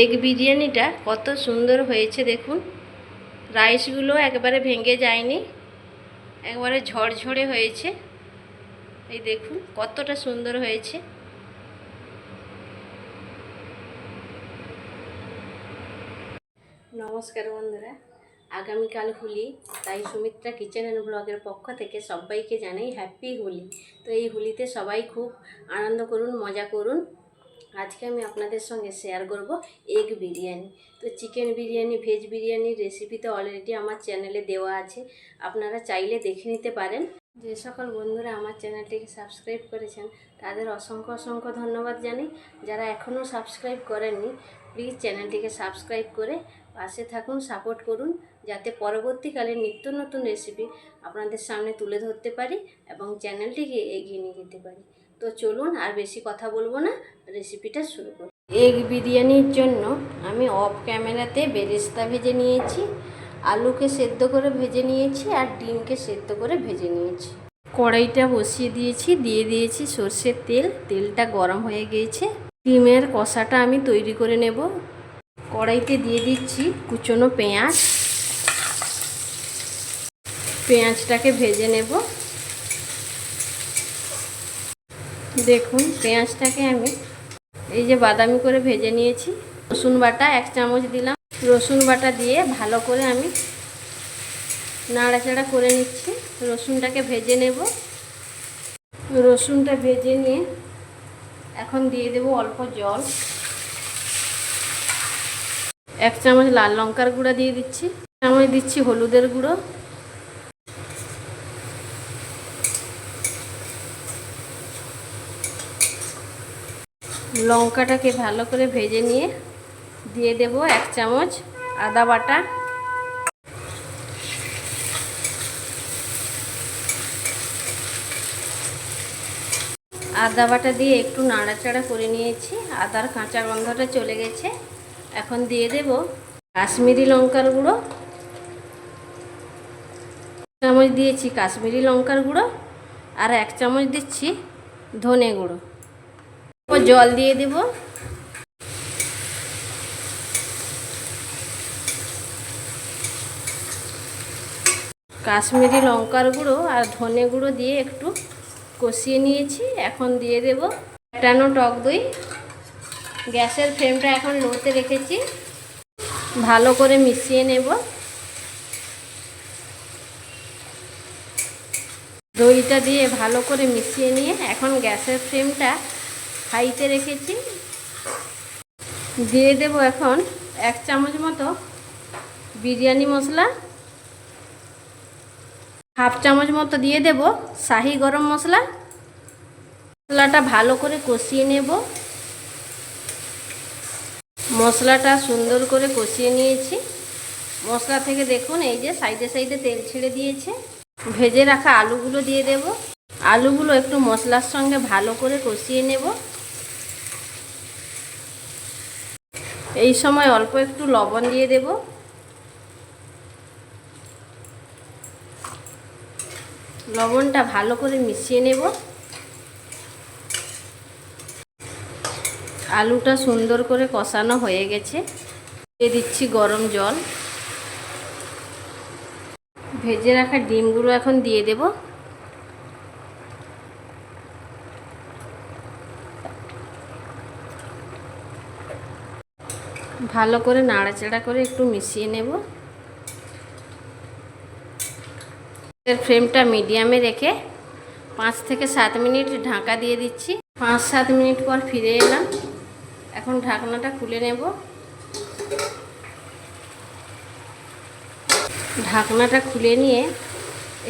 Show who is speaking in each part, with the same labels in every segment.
Speaker 1: Egg বিরিয়ানিটা কত সুন্দর হয়েছে দেখুন। রাইসগুলো একবারে ভেঙে যায়নি, একবারে ঝরঝরে হয়েছে। এই দেখুন কতটা সুন্দর হয়েছে। নমস্কার বন্ধুরা, আগামীকাল হোলি, তাই সুমিত্রা কিচেন অ্যান্ড ব্লগের পক্ষ থেকে সবাইকে জানাই হ্যাপি হোলি। তো এই হোলিতে সবাই খুব আনন্দ করুন, মজা করুন। আজকে আমি আপনাদের সঙ্গে শেয়ার করব এগ বিরিয়ানি। তো চিকেন বিরিয়ানি ভেজ বিরিয়ানির রেসিপি তো অলরেডি আমার চ্যানেলে দেওয়া আছে। আপনারা চাইলে দেখে নিতে পারেন। যে সকল বন্ধুরা আমার চ্যানেলটিকে সাবস্ক্রাইব করেছেন, তাদের অসংখ্য অসংখ্য ধন্যবাদ জানাই। যারা এখনও সাবস্ক্রাইব করেননি প্লিজ চ্যানেলটিকে সাবস্ক্রাইব করে পাশে থাকুন সাপোর্ট করুন, যাতে পরবর্তীকালে নিত্য নতুন রেসিপি আপনাদের সামনে তুলে ধরতে পারি এবং চ্যানেলটিকে এগিয়ে নিয়ে যেতে পারি। তো চলুন আর বেশি কথা বলব না রেসিপিটা শুরু করি। এগ বিরিয়ানির জন্য আমি অফ ক্যামেরাতে বেরেস্তা ভেজে নিয়েছি, আলুকে সেদ্ধ করে ভেজে নিয়েছি আর ডিমকে সেদ্ধ করে ভেজে নিয়েছি। কড়াইটা বসিয়ে দিয়েছি, দিয়ে দিয়েছি সর্ষের তেল, তেলটা গরম হয়ে গিয়েছে ডিমের কষাটা আমি তৈরি করে নেব। কড়াইতে দিয়ে দিচ্ছি কুচনো পেঁয়াজ। পেঁয়াজটাকে ভেজে নেব। দেখুন, পেঁয়াজটাকে আমি এই যে বাদামি করে ভেজে নিয়েছি। রসুন বাটা এক চামচ দিলাম। রসুন বাটা দিয়ে ভালো করে আমি নাড়াচাড়া করে নিচ্ছি। রসুনটাকে ভেজে নেব। রসুনটা ভেজে নিয়ে এখন দিয়ে দেব অল্প জল। এক চামচ লাল লঙ্কার গুঁড়া দিয়ে দিচ্ছি। চামচ দিচ্ছি হলুদের গুঁড়ো। লঙ্কাটাকে ভালো করে ভেজে নিয়ে দিয়ে দেব এক চামচ আদা বাটা। আদা বাটা দিয়ে একটু নাড়াচাড়া করে নিয়েছি, আদার কাঁচা গন্ধটা চলে গেছে। এখন দিয়ে দেব কাশ্মীরি লঙ্কার গুঁড়ো। চামচ দিয়েছি কাশ্মীরি লঙ্কার গুঁড়ো আর এক চামচ দিচ্ছি ধনে গুঁড়ো। জল দিয়ে দেব। কাশ্মীরি লঙ্কার গুঁড়ো আর ধনে গুঁড়ো দিয়ে একটু কষিয়ে নিয়েছি। এখন দিয়ে দেব ফ্যাটানো টক দই। গ্যাসের ফ্লেমটা এখন লোতে রেখেছি। ভালো করে মিশিয়ে নেব। দইটা দিয়ে ভালো করে মিশিয়ে নিয়ে এখন গ্যাসের ফ্লেমটা হাইতে রেখেছি। দিয়ে দেব এখন এক চামচ মতো বিরিয়ানি মশলা। হাফ চামচ মতো দিয়ে দেব শাহি গরম মশলা। মশলাটা ভালো করে কষিয়ে নেব। মশলাটা সুন্দর করে কষিয়ে নিয়েছি। মশলা থেকে দেখুন, এই যে সাইডে সাইডে তেল ছেড়ে দিয়েছে। ভেজে রাখা আলুগুলো দিয়ে দেব। আলুগুলো একটু মশলার সঙ্গে ভালো করে কষিয়ে নেব। এই সময় অল্প একটু লবণ দিয়ে দেব। লবণটা ভালো করে মিশিয়ে নেব। আলুটা সুন্দর করে কষানো হয়ে গেছে। দিয়ে দিচ্ছি গরম জল। ভেজে রাখা ডিমগুলো এখন দিয়ে দেব। ভালো করে নাড়াচাড়া করে একটু মিশিয়ে নেব। ফ্রেমটা মিডিয়ামে রেখে পাঁচ থেকে সাত মিনিট ঢাকা দিয়ে দিচ্ছি। পাঁচ সাত মিনিট পর ফিরে এলাম। এখন ঢাকনাটা খুলে নেব। ঢাকনাটা খুলে নিয়ে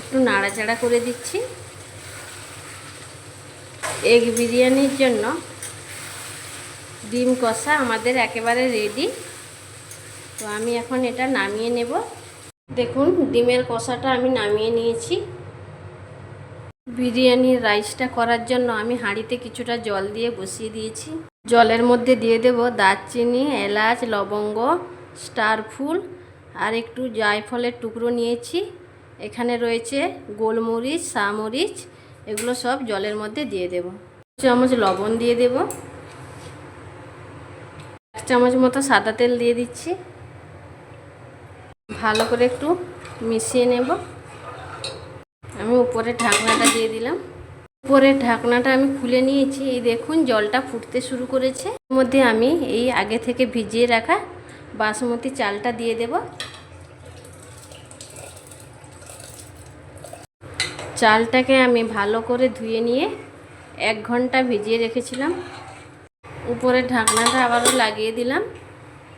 Speaker 1: একটু নাড়াচাড়া করে দিচ্ছি। এগ বিরিয়ানির জন্য ডিম কষা আমাদের একেবারে রেডি তো আমি এখন এটা নামিয়ে নেব। দেখুন, ডিমের কষাটা আমি নামিয়ে নিয়েছি। বিরিয়ানির রাইসটা করার জন্য আমি হাঁড়িতে কিছুটা জল দিয়ে বসিয়ে দিয়েছি। জলের মধ্যে দিয়ে দেব দারচিনি, এলাচ, লবঙ্গ স্টার ফুল আর একটু জায়ফলের টুকরো নিয়েছি। এখানে রয়েছে গোলমরিচ, সামরিচ, এগুলো সব জলের মধ্যে দিয়ে দেব। চামচ লবণ দিয়ে দেব। চামচ মতো সাদা তেল দিয়ে দিচ্ছি। ভালো করে একটু মিশিয়ে নেব। আমি উপরে ঢাকনাটা দিয়ে দিলাম। উপরের ঢাকনাটা আমি খুলে নিয়েছি। এই দেখুন, জলটা ফুটতে শুরু করেছে। এর মধ্যে আমি এই আগে থেকে ভিজিয়ে রাখা বাসমতি চালটা দিয়ে দেব। চালটাকে আমি ভালো করে ধুয়ে নিয়ে এক ঘণ্টা ভিজিয়ে রেখেছিলাম। উপরের ঢাকনাটা আবারও লাগিয়ে দিলাম।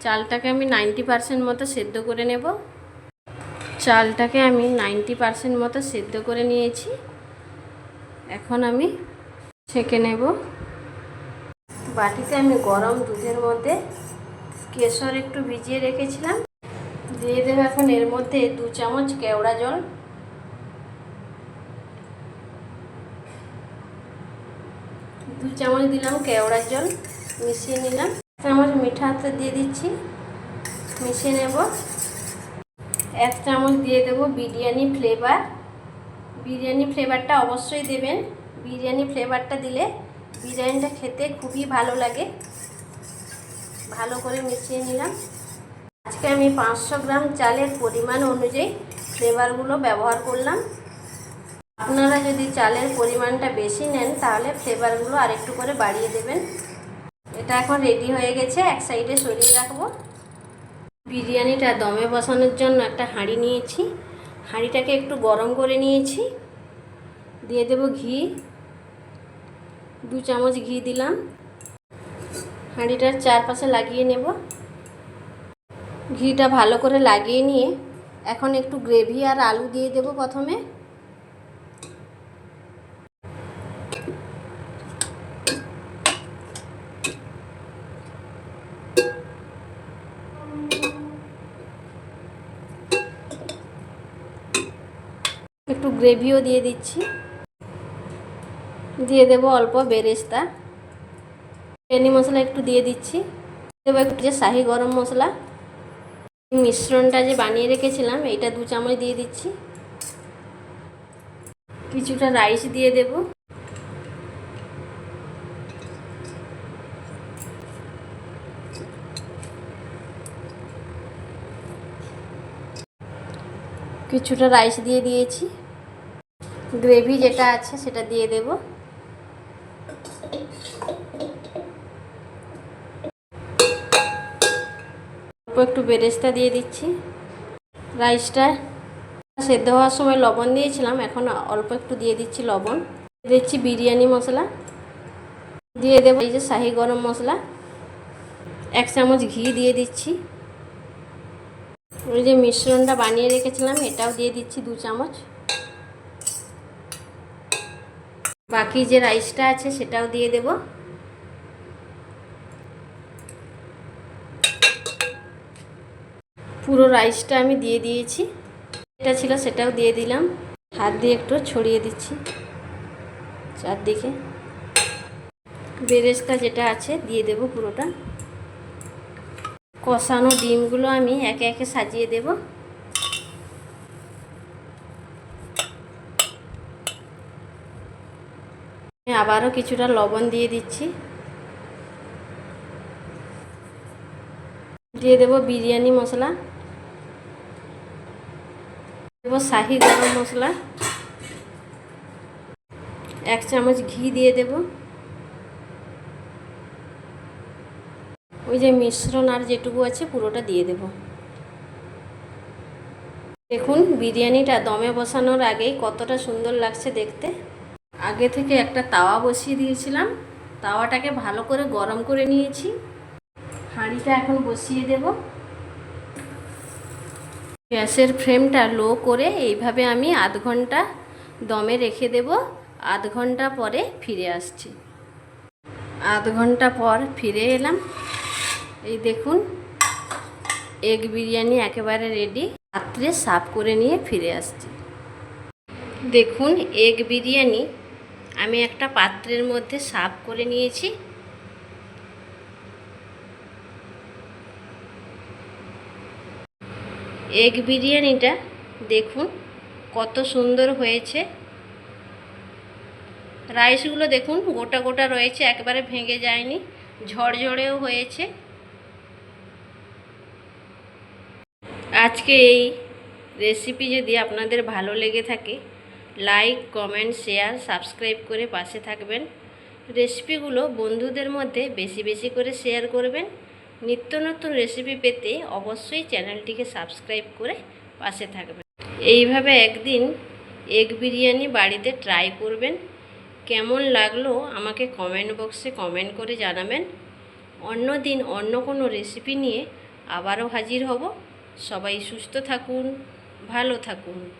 Speaker 1: চালটাকে আমি নাইনটি পারসেন্ট মতো সেদ্ধ করে নেব। চালটাকে আমি নাইনটি পারসেন্ট মতো সেদ্ধ করে নিয়েছি। এখন আমি ছেঁকে নেব। বাটিতে আমি গরম দুধের মধ্যে কেশর একটু ভিজিয়ে রেখেছিলাম। দিয়ে দেবো এখন এর মধ্যে দু চামচ কেওড়া জল। দু চামচ দিলাম, কেওড়ার জল মিশিয়ে নিলাম। চামচ মিঠা হাতে দিয়ে দিচ্ছি, মিশিয়ে নেব। এক চামচ দিয়ে দেব বিরিয়ানি ফ্লেভার বিরিয়ানি ফ্লেভারটা অবশ্যই দেবেন। বিরিয়ানি ফ্লেভারটা দিলে বিরিয়ানিটা খেতে খুবই ভালো লাগে। ভালো করে মিশিয়ে নিলাম। আজকে আমি পাঁচশো গ্রাম চালের পরিমাণ অনুযায়ী ফ্লেভারগুলো ব্যবহার করলাম। আপনারা যদি চালের পরিমাণটা বেশি নেন, তাহলে ফ্লেভারগুলো আরেকটু করে বাড়িয়ে দেবেন। এটা এখন রেডি হয়ে গেছে, এক সাইডে সরিয়ে রাখব। বিরিয়ানিটা দমে বসানোর জন্য একটা হাঁড়ি নিয়েছি। হাঁড়িটাকে একটু গরম করে নিয়েছি। দিয়ে দেব ঘি। দু চামচ ঘি দিলাম। হাঁড়িটার চারপাশে লাগিয়ে নেব। ঘিটা ভালো করে লাগিয়ে নিয়ে এখন একটু গ্রেভি আর আলু দিয়ে দেব প্রথমে। গ্রেভিও দিয়ে দিচ্ছি। দিয়ে দেবো অল্প বেরেস্তা। বিরিয়ানি মশলা একটু দিয়ে দিচ্ছি। দেবো একটু যে শাহি গরম মশলা। মিশ্রণটা যে বানিয়ে রেখেছিলাম, এইটা দু চামচ দিয়ে দিচ্ছি। কিছুটা রাইস দিয়ে দেব। কিছুটা রাইস দিয়ে দিয়েছি। গ্রেভি যেটা আছে সেটা দিয়ে দেব। অল্প একটু বেরেস্তা দিয়ে দিচ্ছি। রাইসটা সেদ্ধ হওয়ার সময় লবণ দিয়েছিলাম, এখন অল্প একটু দিয়ে দিচ্ছি লবণ। দিচ্ছি বিরিয়ানি মশলা। দিয়ে দেবো এই যে শাহি গরম মশলা। এক চামচ ঘি দিয়ে দিচ্ছি। ওই যে মিশ্রণটা বানিয়ে রেখেছিলাম, এটাও দিয়ে দিচ্ছি দু চামচ। বাকি যে রাইসটা আছে সেটাও দিয়ে দেব। পুরো রাইসটা আমি দিয়ে দিয়েছি। এটা ছিল সেটাও দিয়ে দিলাম। হাত দিয়ে একটু ছড়িয়ে দিচ্ছি চারদিকে। বেরেস্তা যেটা আছে দিয়ে দেব পুরোটা। কষানো ডিমগুলো আমি একে একে সাজিয়ে দেব। আবারও কিছুটা লবণ দিয়ে দিচ্ছি। দিয়ে দেব বিরিয়ানি মশলা। দেবো শাহি গরম মশলা। এক চামচ ঘি দিয়ে দেব। ওই যে মিশ্রণ আর যেটুকু আছে পুরোটা দিয়ে দেব। দেখুন, বিরিয়ানিটা দমে বসানোর আগেই কতটা সুন্দর লাগছে দেখতে। আগে থেকে একটা তাওয়া বসিয়ে দিয়েছিলাম। তাওয়াটাকে ভালো করে গরম করে নিয়েছি। হাঁড়িটা এখন বসিয়ে দেব। গ্যাসের ফ্লেমটা লো করে এইভাবে আমি আধ ঘণ্টা দমে রেখে দেব। আধ ঘণ্টা পরে ফিরে আসছি। আধ ঘণ্টা পর ফিরে এলাম। এই দেখুন, এগ বিরিয়ানি একেবারে রেডি রাত্রে সাফ করে নিয়ে ফিরে আসছি। দেখুন, এগ বিরিয়ানি আমি একটা পাত্রের মধ্যে সাফ করে নিয়েছি। এগ বিরিয়ানিটা দেখুন কত সুন্দর হয়েছে। রাইসগুলো দেখুন গোটা গোটা রয়েছে, একবারে ভেঙে যায়নি ঝড়ঝড়েও হয়েছে। আজকে এই রেসিপি যদি আপনাদের ভালো লেগে থাকে লাইক, কমেন্ট, শেয়ার, সাবস্ক্রাইব করে পাশে থাকবেন। রেসিপিগুলো বন্ধুদের মধ্যে বেশি বেশি করে শেয়ার করবেন। নিত্য নতুন রেসিপি পেতে অবশ্যই চ্যানেলটিকে সাবস্ক্রাইব করে পাশে থাকবেন। এইভাবে একদিন এগ বিরিয়ানি বাড়িতে ট্রাই করবেন। কেমন লাগল আমাকে কমেন্ট বক্সে কমেন্ট করে জানাবেন। অন্য দিন অন্য কোনো রেসিপি নিয়ে আবারও হাজির হব। সবাই সুস্থ থাকুন, ভালো থাকুন।